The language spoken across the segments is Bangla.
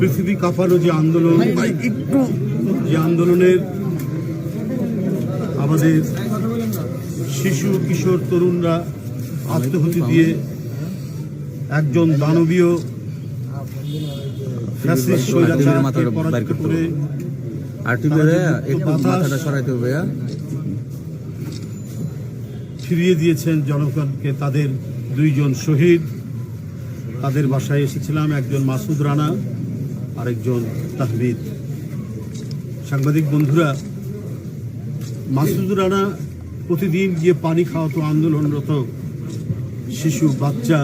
পৃথিবী কাঁপানো যে আন্দোলন একটু যে আন্দোলনের আমাদের শিশু কিশোর তরুণরা আত্মহতি দিয়ে একজন দানবীয় হ্যাঁ? ফিরিয়ে দিয়েছেন জনগণকে তাদের দুইজন শহীদ। তাদের বাসায় এসেছিলাম, একজন মাসুদ রানা, আরেকজন তাহমিদ সাংবাদিক বন্ধুরা, মাসুদ রানা প্রতিদিন গিয়ে পানি খাওয়াতো আন্দোলনরত শিশু বাচ্চা,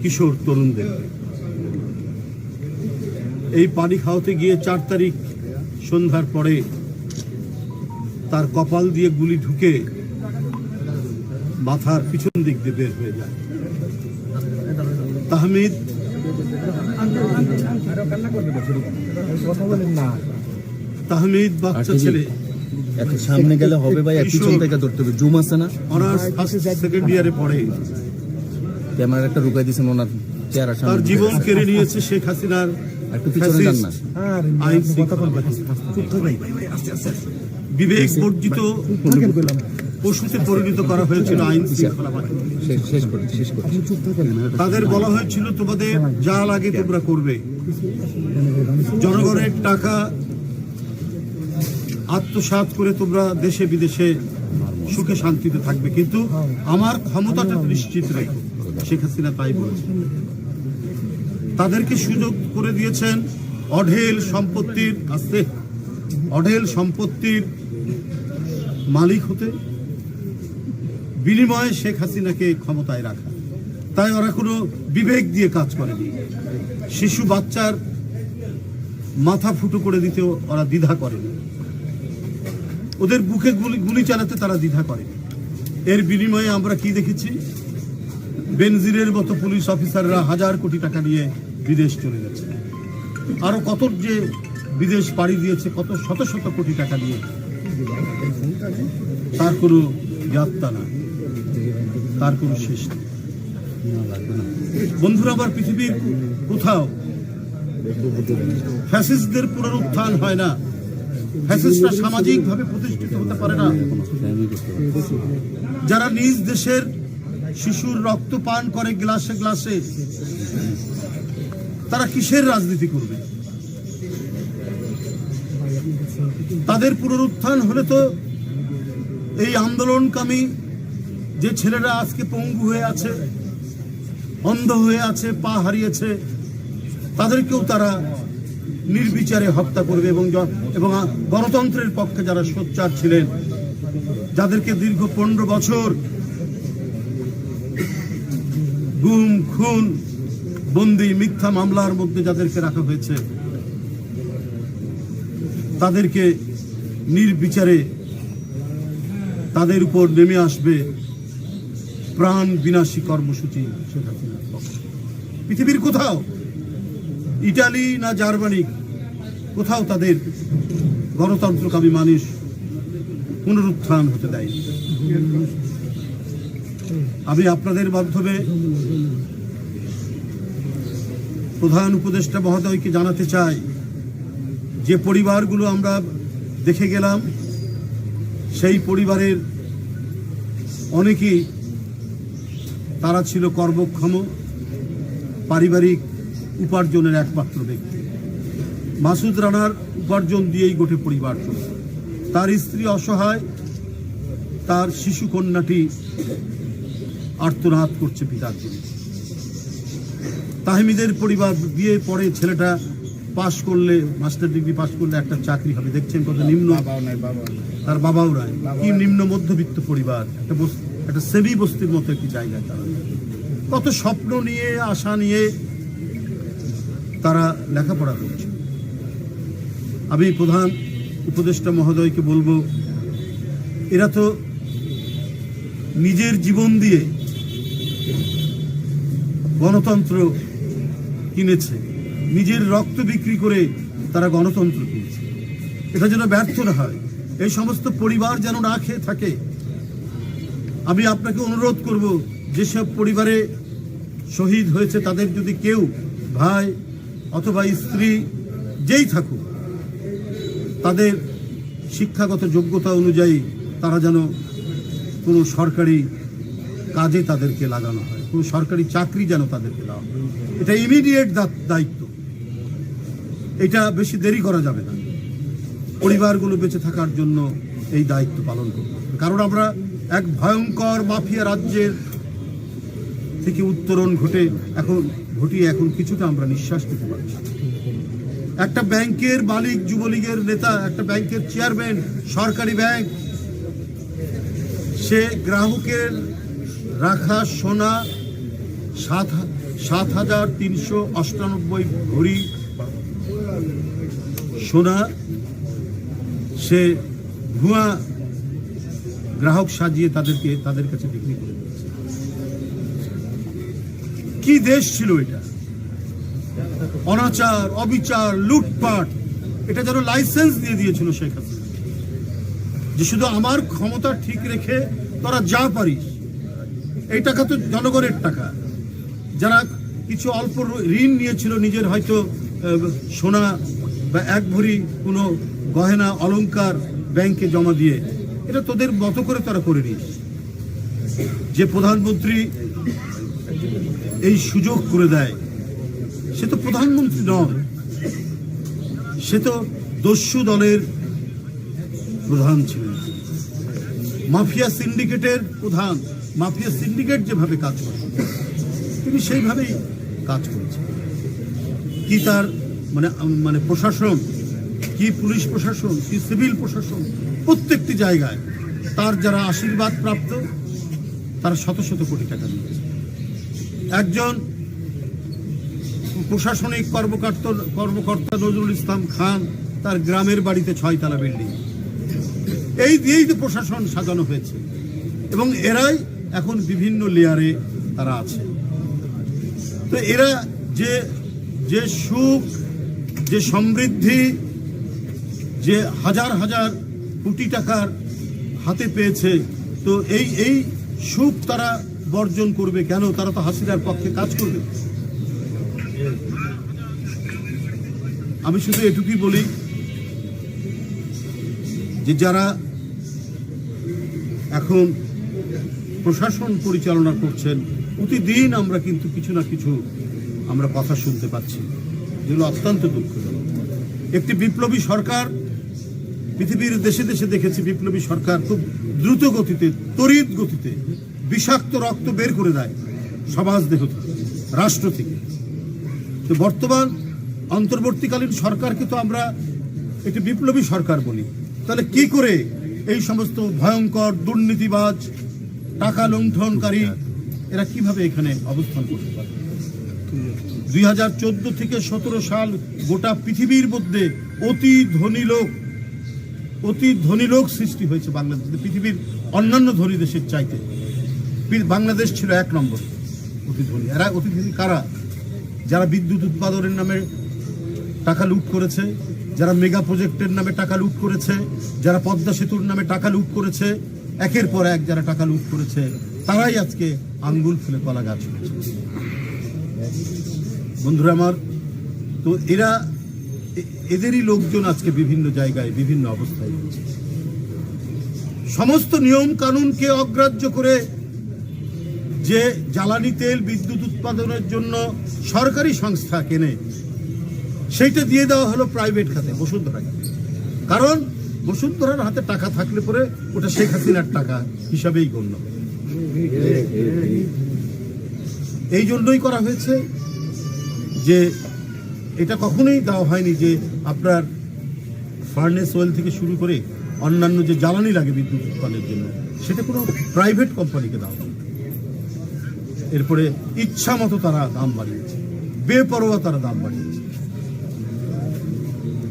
কিশোর তরুণদের। এই পানি খাওয়াতে গিয়ে চার তারিখ সন্ধ্যার পরে তার কপাল দিয়ে গুলি ঢুকে মাথার পিছন দিক দিয়ে বের হয়ে যায়। তাহমিদ। তাহমিদ বাচ্চা ছেলে। এত সামনে গেলে হবে ভাই পিছন থেকে ধরতে হবে। জুম আছে না? অনার্স ফার্স্ট সেকেন্ড ইয়ারে পড়ে। ক্যামেরা একটা রুকাই দিয়েছেন ওনার চেহারা তার জীবন কেড়ে নিয়েছে শেখ হাসিনার একটু পিছনে যান না। আইন শৃঙ্খলা বিবেক বর্জিত। পশুতে পরিণত করা হয়েছিল আইন শৃঙ্খলা তাদের বলা হয়েছিল তোমাদের যা লাগে তোমরা করবে। জনগণের টাকা আত্মসাৎ করে তোমরা দেশে বিদেশে সুখে শান্তিতে থাকবে। কিন্তু আমার ক্ষমতাটা নিশ্চিত রেখো শেখ হাসিনা তাই বলেছে। তাদেরকে সুযোগ করে দিয়েছেন অঢেল সম্পত্তির আস্তে অঢেল সম্পত্তির মালিক হতে। বিনিময়ে শেখ হাসিনাকে ক্ষমতায় রাখা। তাই ওরা কোনো বিবেক দিয়ে কাজ করেনি। শিশু বাচ্চার মাথা ফুটো করে দিতে ওরা দ্বিধা করেনি। ওদের বুকে গুলি গুলি চালাতে তারা দ্বিধা করে এর বিনিময়ে আমরা কি দেখেছি? বেনজিরের মতো পুলিশ অফিসাররা হাজার কোটি টাকা নিয়ে বিদেশ চলে গেছে। আরও কত যে বিদেশ পাড়ি দিয়েছে, কত শত শত কোটি টাকা নিয়ে। তার কোনো যাত্রা না তার কোনো শেষ নেই। বন্ধুরা আমার পৃথিবীর কোথাও ফ্যাসিস্টদের পুনরুত্থান হয় না। ফ্যাসিস্টরা সামাজিকভাবে প্রতিষ্ঠিত হতে পারে না। যারা নিজ দেশের শিশুর রক্ত পান করে গ্লাসে গ্লাসে, তারা কিসের রাজনীতি করবে? তাদের পুনরুত্থান হলে তো এই আন্দোলনকামী যে ছেলেরা আজকে পঙ্গু হয়ে আছে, অন্ধ হয়ে আছে, পা হারিয়েছে, তাদেরকেও তারা নির্বিচারে হত্যা করবে এবং এবং গণতন্ত্রের পক্ষে যারা সোচ্চার ছিলেন, যাদেরকে দীর্ঘ পনেরো বছর গুম, খুন, বন্দি, মিথ্যা মামলার মধ্যে যাদেরকে রাখা হয়েছে, তাদেরকে নির্বিচারে তাদের উপর নেমে আসবে প্রাণ বিনাশী কর্মসূচি পৃথিবীর কোথাও, ইটালি না জার্মানি, কোথাও তাদের গণতন্ত্রকামী মানুষ পুনরুত্থান হতে দেয় আমি আপনাদের মাধ্যমে প্রধান উপদেষ্টা মহোদয়কে জানাতে চাই, যে পরিবারগুলো আমরা দেখে গেলাম, সেই পরিবারের অনেকেই তারা ছিল কর্মক্ষম পারিবারিক উপার্জনের একমাত্র ব্যক্তি। মাসুদ রানার উপার্জন দিয়েই গোটে পরিবার তার স্ত্রী অসহায় তার শিশু কন্যাটি আর্তনাদ করছে পিতার জন্য। তাহমিদের পরিবার বিয়ে পরে ছেলেটা পাশ করলে মাস্টার ডিগ্রি পাশ করলে একটা চাকরি হবে। দেখছেন কত নিম্ন। তার বাবাও নাই। কি নিম্ন মধ্যবিত্ত পরিবার। একটা একটা সেবি বস্তির মতো একটি জায়গায় তারা। কত স্বপ্ন নিয়ে, আশা নিয়ে তারা লেখাপড়া করছে। আমি প্রধান উপদেষ্টা মহোদয়কে বলব, এরা তো নিজের জীবন দিয়ে গণতন্ত্র কিনেছে, নিজের রক্ত বিক্রি করে তারা গণতন্ত্র কিনেছে। এটা যেন ব্যর্থ হয়। এই সমস্ত পরিবার যেন না খেয়ে থাকে আমি আপনাকে অনুরোধ করব, যেসব পরিবারে শহীদ হয়েছে তাদের যদি কেউ ভাই অথবা স্ত্রী যেই থাকুক, তাদের শিক্ষাগত যোগ্যতা অনুযায়ী তারা যেন কোনো সরকারি কাজে তাদেরকে লাগানো হয়, কোনো সরকারি চাকরি যেন তাদেরকে দেওয়া হয়। এটা ইমিডিয়েট দায়িত্ব। এটা বেশি দেরি করা যাবে না। পরিবারগুলো বেঁচে থাকার জন্য এই দায়িত্ব পালন করতে হবে। কারণ আমরা এক ভয়ঙ্কর মাফিয়া রাজ্যের থেকে উত্তরণ ঘটে। এখন, ঘটিয়ে এখন কিছুটা আমরা নিঃশ্বাস নিতে পারছি। একটা ব্যাংকের মালিক, যুবলীগের নেতা, একটা ব্যাংকের চেয়ারম্যান, সরকারি ব্যাংক, সে গ্রাহকের রাখা সোনা সাত সাত হাজার তিনশো অষ্টানব্বই ভরি সোনা, সে ভুয়া গ্রাহক সাজিয়ে তাদেরকে, তাদের কাছে বিক্রি করে দিয়েছে কি দেশ ছিল এটা? অনাচার, অবিচার, লুটপাট, এটা যেন লাইসেন্স দিয়ে দিয়েছিল শেখ হাসিনা। যে শুধু আমার ক্ষমতা ঠিক রেখে তোরা যা পারিস, এই টাকা তো জনগণের টাকা। যারা কিছু অল্প ঋণ নিয়েছিল, নিজের হয়তো সোনা বা এক ভরি কোনো গহেনা, অলংকার ব্যাংকে জমা দিয়ে এটা তোদের মতো করে তারা করে নিস যে প্রধানমন্ত্রী এই সুযোগ করে দেয়, সে তো প্রধানমন্ত্রী নয়, সে তো দস্যু দলের প্রধান ছিলেন। মাফিয়া সিন্ডিকেটের প্রধান, মাফিয়া সিন্ডিকেট যেভাবে কাজ করে, তিনি সেইভাবেই কাজ করেছেন। কি তার মানে মানে প্রশাসন, কি পুলিশ প্রশাসন, কি সিভিল প্রশাসন প্রত্যেকটি জায়গায় তার যারা আশীর্বাদ প্রাপ্ত, তারা শত শত কোটি টাকা নিয়েছে একজন প্রশাসনিক কর্মকর্তা কর্মকর্তা নজরুল ইসলাম খান তার গ্রামের বাড়িতে ছয়তলা বিল্ডিং। এই দিয়েই তো প্রশাসন সাজানো হয়েছে এবং এরাই এখন বিভিন্ন লেয়ারে তারা আছে। তো এরা যে যে সুখ, যে সমৃদ্ধি, যে হাজার হাজার কোটি টাকার হাতে পেয়েছে। তো এই এই সুখ তারা বর্জন করবে কেন? তারা তো হাসিনার পক্ষে কাজ করবে। আমি শুধু এটুকুই বলি যে যারা এখন প্রশাসন পরিচালনা করছেন, প্রতিদিন আমরা কিন্তু কিছু না কিছু আমরা কথা শুনতে পাচ্ছি। যেগুলো অত্যন্ত দুঃখজনক। একটি বিপ্লবী সরকার পৃথিবীর দেশে দেশে দেখেছি বিপ্লবী সরকার খুব দ্রুত গতিতে তড়িৎ গতিতে বিষাক্ত রক্ত বের করে দেয় সমাজ দেহ থেকে, রাষ্ট্র থেকে। তো বর্তমান, অন্তর্বর্তীকালীন সরকারকে তো আমরা একটি বিপ্লবী সরকার বলি। তাহলে কি করে এই সমস্ত ভয়ঙ্কর, দুর্নীতিবাজ, টাকা লুণ্ঠনকারী এরা কীভাবে এখানে অবস্থান করতে পারে? দুই হাজার চোদ্দ থেকে সতেরো সাল গোটা পৃথিবীর মধ্যে অতি ধনী লোক অতি ধনী লোক সৃষ্টি হয়েছে বাংলাদেশে। পৃথিবীর অন্যান্য ধনী দেশের চাইতে বাংলাদেশ ছিল এক নম্বর অতি ধনী। এরা অতি ধনী কারা? যারা বিদ্যুৎ উৎপাদনের নামে টাকা লুট করেছে, যারা মেগা প্রজেক্টের নামে টাকা লুট করেছে, যারা পদ্মা সেতুর নামে টাকা লুট করেছে, একের পর এক যারা টাকা লুট করেছে, তারাই আজকে আঙ্গুল ফুলে কলা গাছ বন্ধুরা আমার, তো এরা এদেরই লোকজন আজকে বিভিন্ন জায়গায়, বিভিন্ন অবস্থায় রয়েছে। সমস্ত নিয়ম কানুনকে অগ্রাহ্য করে যে জ্বালানি তেল, বিদ্যুৎ উৎপাদনের জন্য সরকারি সংস্থা কেনে, সেইটা দিয়ে দেওয়া হলো প্রাইভেট খাতে বসুন্ধরাকে কারণ বসুন্ধরার হাতে টাকা থাকলে পরে ওটা শেখ হাসিনার টাকা হিসাবেই গণ্য। এই জন্যই করা হয়েছে যে এটা কখনোই দেওয়া হয়নি যে আপনার ফার্নেস ওয়েল থেকে শুরু করে অন্যান্য যে জ্বালানি লাগে বিদ্যুৎ উৎপাদনের জন্য, সেটা কোনো প্রাইভেট কোম্পানিকে দেওয়া হয় এরপরে ইচ্ছা মতো তারা দাম বাড়িয়েছে, বেপরোয়া তারা দাম বাড়িয়েছে।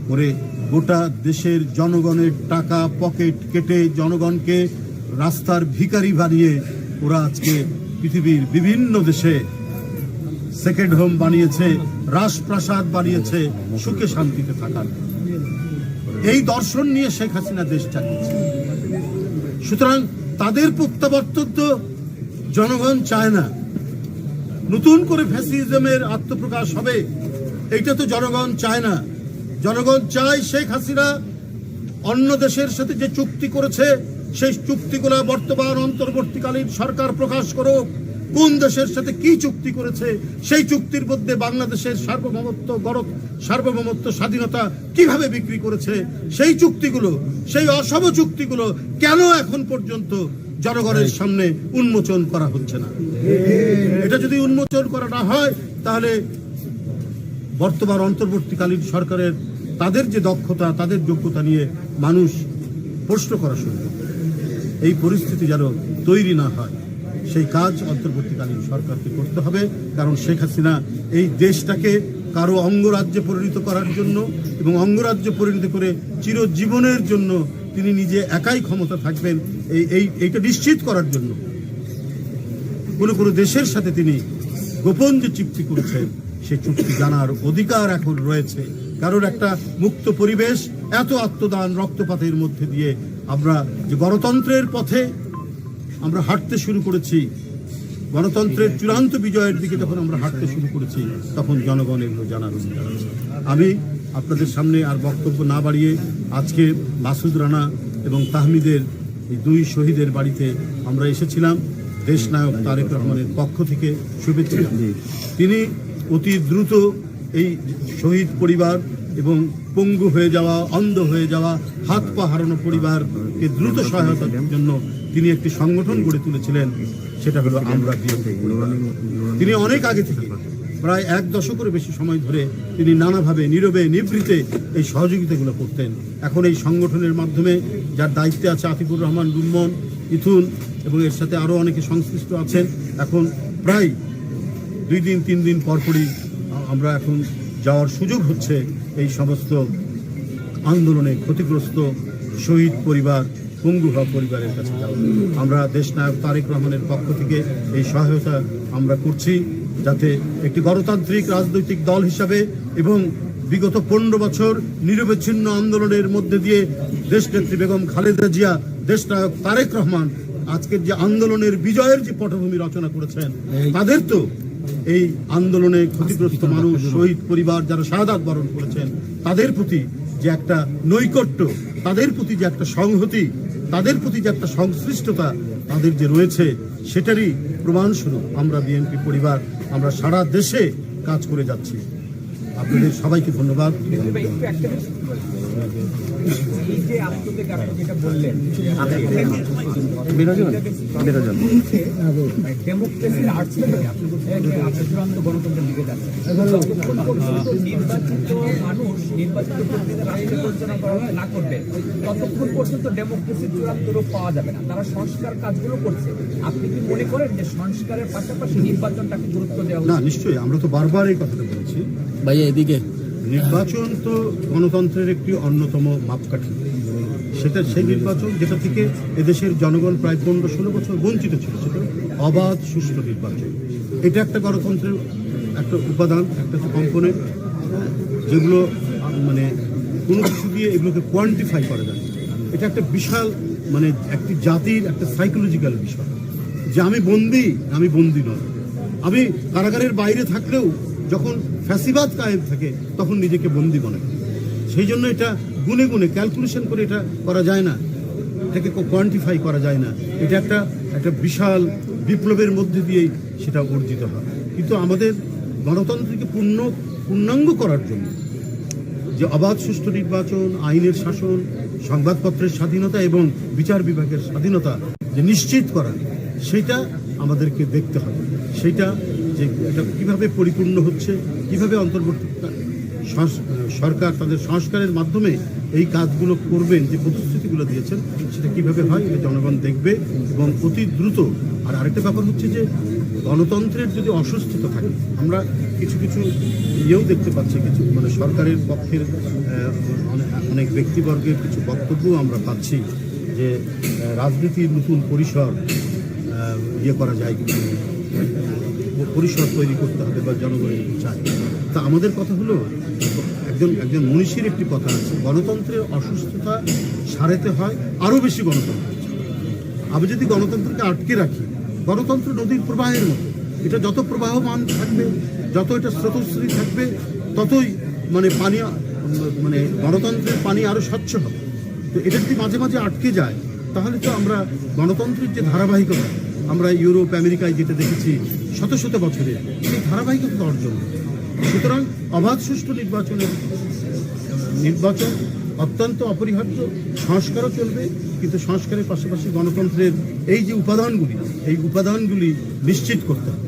করে গোটা দেশের জনগণের টাকা পকেট কেটে জনগণকে রাস্তার ভিকারি বানিয়ে ওরা আজকে পৃথিবীর বিভিন্ন দেশে সেকেন্ড হোম বানিয়েছে, রাজপ্রাসাদ বানিয়েছে, সুখে শান্তিতে থাকার এই দর্শন নিয়ে শেখ হাসিনা দেশ চালিয়েছে। সুতরাং তাদের প্রত্যাবর্তন তো জনগণ চায় না। নতুন করে ফ্যাসিজমের আত্মপ্রকাশ হবে, এইটা তো জনগণ চায় না। জনগণ চায় শেখ হাসিনা অন্য দেশের সাথে যে চুক্তি করেছে, সেই চুক্তিগুলো বর্তমান অন্তর্বর্তীকালীন সরকার প্রকাশ করুক। কোন দেশের সাথে কি চুক্তি করেছে, সেই চুক্তির মধ্যে বাংলাদেশের সার্বভৌমত্ব, গড়, সার্বভৌমত্ব, স্বাধীনতা কীভাবে বিক্রি করেছে, সেই চুক্তিগুলো, সেই অসম চুক্তিগুলো কেন এখন পর্যন্ত জনগণের সামনে উন্মোচন করা হচ্ছে না? এটা যদি উন্মোচন করা না হয়, তাহলে বর্তমান অন্তর্বর্তীকালীন সরকারের তাদের যে দক্ষতা, তাদের যোগ্যতা নিয়ে মানুষ প্রশ্ন করা শুরু এই পরিস্থিতি যেন তৈরি না হয়। সেই কাজ অন্তর্বর্তীকালীন সরকারকে করতে হবে, কারণ শেখ হাসিনা এই দেশটাকে কারও অঙ্গরাজ্যে পরিণত করার জন্য এবং অঙ্গরাজ্যে পরিণত করে চিরজীবনের জন্য তিনি নিজে একাই ক্ষমতা থাকবেন, এই এই, এইটা নিশ্চিত করার জন্য। কোনো কোনো দেশের সাথে তিনি গোপন যে চুক্তি করেছেন সেই চুক্তি জানার অধিকার এখন রয়েছে। কারণ একটা মুক্ত পরিবেশ, এত আত্মদান রক্তপাতের মধ্যে দিয়ে আমরা যে গণতন্ত্রের পথে আমরা হাঁটতে শুরু করেছি। গণতন্ত্রের চূড়ান্ত বিজয়ের দিকে যখন আমরা হাঁটতে শুরু করেছি, তখন জনগণ এগুলো জানার অধিকার আমি আপনাদের সামনে আর বক্তব্য না বাড়িয়ে আজকে মাসুদ রানা এবং তাহমিদের এই দুই শহীদের বাড়িতে আমরা এসেছিলাম। দেশনায়ক তারেক রহমানের পক্ষ থেকে শুভেচ্ছা তিনি অতি দ্রুত এই শহীদ পরিবার এবং পঙ্গু হয়ে যাওয়া, অন্ধ হয়ে যাওয়া, হাত পা হারানো পরিবারকে দ্রুত সহায়তার জন্য তিনি একটি সংগঠন গড়ে তুলেছিলেন, সেটা হলো আমরা তিনি অনেক আগে থেকে, প্রায় এক দশকের বেশি সময় ধরে তিনি নানাভাবে নীরবে নিভৃতে এই সহযোগিতাগুলো করতেন। এখন এই সংগঠনের মাধ্যমে যার দায়িত্বে আছে আতিকুর রহমান, রুম্মন, ইথুন এবং এর সাথে আরও অনেকে সংশ্লিষ্ট আছেন। এখন প্রায় দুই দিন, তিন দিন পরপরই আমরা এখন যাওয়ার সুযোগ হচ্ছে এই সমস্ত আন্দোলনে ক্ষতিগ্রস্ত শহীদ পরিবার পঙ্গু হওয়া পরিবারের কাছে যাওয়া আমরা দেশনায়ক তারেক রহমানের পক্ষ থেকে এই সহায়তা আমরা করছি যাতে একটি গণতান্ত্রিক রাজনৈতিক দল হিসাবে এবং বিগত পনেরো বছর নিরবচ্ছিন্ন আন্দোলনের মধ্যে দিয়ে দেশনেত্রী বেগম খালেদা জিয়া, দেশনায়ক তারেক রহমান আজকের যে আন্দোলনের বিজয়ের যে পটভূমি রচনা করেছেন, তাদের তো এই আন্দোলনে ক্ষতিগ্রস্ত মানুষ, শহীদ পরিবার যারা শাহাদাত বরণ করেছেন, তাদের প্রতি যে একটা নৈকট্য, তাদের প্রতি যে একটা সংহতি তাদের প্রতি যে একটা সংশ্লিষ্টতা তাদের যে রয়েছে, সেটারই প্রমাণস্বরূপ আমরা বিএনপি পরিবার, আমরা সারা দেশে কাজ করে যাচ্ছি। আপনাদের সবাইকে ধন্যবাদ। এই যে আত্মত্যাগ আপনি যেটা বললেন বেরোজন বেরোজন ডেমোক্রেসির আর্টস আপনি বলছেন যে আপনি চূড়ান্ত গণতন্ত্রের দিকে যাচ্ছেন নির্বাচিত মানুষ নির্বাচিত পরিচালনা করা না করবে। ততক্ষণ পর্যন্ত ডেমোক্রেসির চূড়ান্ত রূপ পাওয়া যাবে না। তারা সংস্কার কাজগুলো করছে। আপনি কি মনে করেন যে সংস্কারের পাশাপাশি নির্বাচনটাকে গুরুত্ব দেওয়া না নিশ্চয়ই। আমরা তো বারবার এই কথাটা বলছি। ভাইয়া এদিকে। নির্বাচন তো গণতন্ত্রের একটি অন্যতম মাপকাঠি। সেটা সেই নির্বাচন যেটা থেকে এদেশের জনগণ প্রায় পনেরো ষোলো বছর বঞ্চিত ছিল, সেটা অবাধ, সুষ্ঠু নির্বাচন। এটা একটা গণতন্ত্রের একটা উপাদান, একটা কম্পোনেন্ট, যেগুলো মানে কোনো কিছু দিয়ে এগুলোকে কোয়ান্টিফাই করা যায় এটা একটা বিশাল মানে একটি জাতির একটা সাইকোলজিক্যাল বিষয়। যে আমি বন্দি আমি বন্দি নয়। আমি কারাগারের বাইরে থাকলেও যখন ফ্যাসিবাদ কায়েম থাকে, তখন নিজেকে বন্দি বনে সেই জন্য এটা গুনে গুনে ক্যালকুলেশন করে এটা করা যায় না। এটাকে কোয়ান্টিফাই করা যায় না। এটা একটা একটা বিশাল বিপ্লবের মধ্যে দিয়েই সেটা অর্জিত হয়। কিন্তু আমাদের গণতন্ত্রকে পূর্ণ, পূর্ণাঙ্গ করার জন্য যে অবাধ সুষ্ঠু নির্বাচন, আইনের শাসন, সংবাদপত্রের স্বাধীনতা এবং বিচার বিভাগের স্বাধীনতা যে নিশ্চিত করা, সেটা আমাদেরকে দেখতে হবে। সেটা যে এটা কীভাবে পরিপূর্ণ হচ্ছে, কীভাবে অন্তর্বর্তী সরকার তাদের সংস্কারের মাধ্যমে এই কাজগুলো করবেন, যে প্রতিশ্রুতিগুলো দিয়েছেন, সেটা কীভাবে হয়, এটা জনগণ দেখবে এবং অতি দ্রুত। আর আরেকটা ব্যাপার হচ্ছে যে গণতন্ত্রের যদি অসুস্থতা থাকে, আমরা কিছু কিছু ইয়েও দেখতে পাচ্ছি, কিছু মানে সরকারের পক্ষের অনেক- ব্যক্তিবর্গের কিছু বক্তব্য আমরা পাচ্ছি যে রাজনীতির নতুন পরিসর ইয়ে করা যায় পরিসর তৈরি করতে হবে বা জনগণের চায় তা আমাদের কথা হলো, একজন একজন মনীষীর একটি কথা আছে, গণতন্ত্রের অসুস্থতা সারাতে হয়, আরও বেশি গণতন্ত্র। আমি যদি গণতন্ত্রকে আটকে রাখি, গণতন্ত্র নদীর প্রবাহের মতো, এটা যত প্রবাহমান থাকবে, যত এটা স্রোতস্রী থাকবে, ততই মানে পানি মানে গণতন্ত্রের পানি আরও স্বচ্ছ হবে। তো এটা যদি মাঝে মাঝে আটকে যায়, তাহলে তো আমরা গণতন্ত্রের যে ধারাবাহিকতা, আমরা ইউরোপ, আমেরিকায় যেতে দেখেছি শত শত বছরে সেই ধারাবাহিকতা অর্জন সুতরাং অবাধ সুষ্ঠু নির্বাচনের নির্বাচন অত্যন্ত অপরিহার্য। সংস্কারও চলবে, কিন্তু সংস্কারের পাশাপাশি গণতন্ত্রের এই যে উপাদানগুলি, এই উপাদানগুলি নিশ্চিত করতে হবে।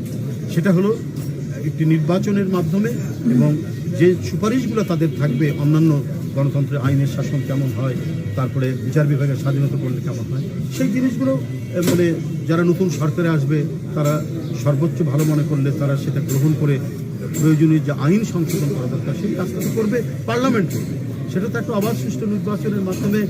সেটা হলো একটি নির্বাচনের মাধ্যমে এবং যে সুপারিশগুলো তাদের থাকবে, অন্যান্য গণতন্ত্রের আইনের শাসন কেমন হয়, তারপরে বিচার বিভাগের স্বাধীনতা করলে কেমন হয়, সেই জিনিসগুলো মানে যারা নতুন সরকারে আসবে, তারা সর্বোচ্চ ভালো মনে করলে তারা সেটা গ্রহণ করে প্রয়োজনীয় যে আইন সংশোধন করা দরকার, সেই কাজটা করবে পার্লামেন্ট। সেটা তো একটা অবাধ সুষ্ঠু নির্বাচনের মাধ্যমে